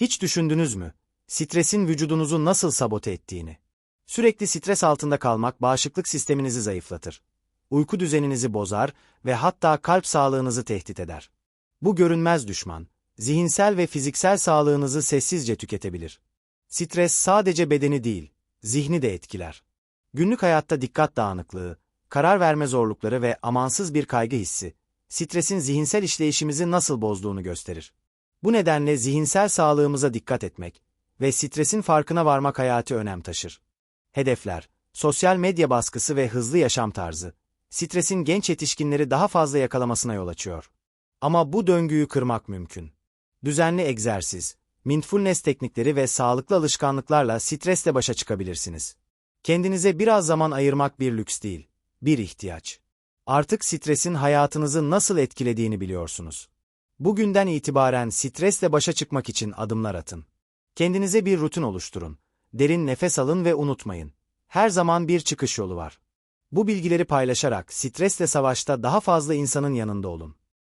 Hiç düşündünüz mü? Stresin vücudunuzu nasıl sabote ettiğini. Sürekli stres altında kalmak bağışıklık sisteminizi zayıflatır. Uyku düzeninizi bozar ve hatta kalp sağlığınızı tehdit eder. Bu görünmez düşman, zihinsel ve fiziksel sağlığınızı sessizce tüketebilir. Stres sadece bedeni değil, zihni de etkiler. Günlük hayatta dikkat dağınıklığı, karar verme zorlukları ve amansız bir kaygı hissi, stresin zihinsel işleyişimizi nasıl bozduğunu gösterir. Bu nedenle zihinsel sağlığımıza dikkat etmek ve stresin farkına varmak hayati önem taşır. Hedefler, sosyal medya baskısı ve hızlı yaşam tarzı, stresin genç yetişkinleri daha fazla yakalamasına yol açıyor. Ama bu döngüyü kırmak mümkün. Düzenli egzersiz, mindfulness teknikleri ve sağlıklı alışkanlıklarla stresle başa çıkabilirsiniz. Kendinize biraz zaman ayırmak bir lüks değil, bir ihtiyaç. Artık stresin hayatınızı nasıl etkilediğini biliyorsunuz. Bugünden itibaren stresle başa çıkmak için adımlar atın. Kendinize bir rutin oluşturun. Derin nefes alın ve unutmayın. Her zaman bir çıkış yolu var. Bu bilgileri paylaşarak stresle savaşta daha fazla insanın yanında olun.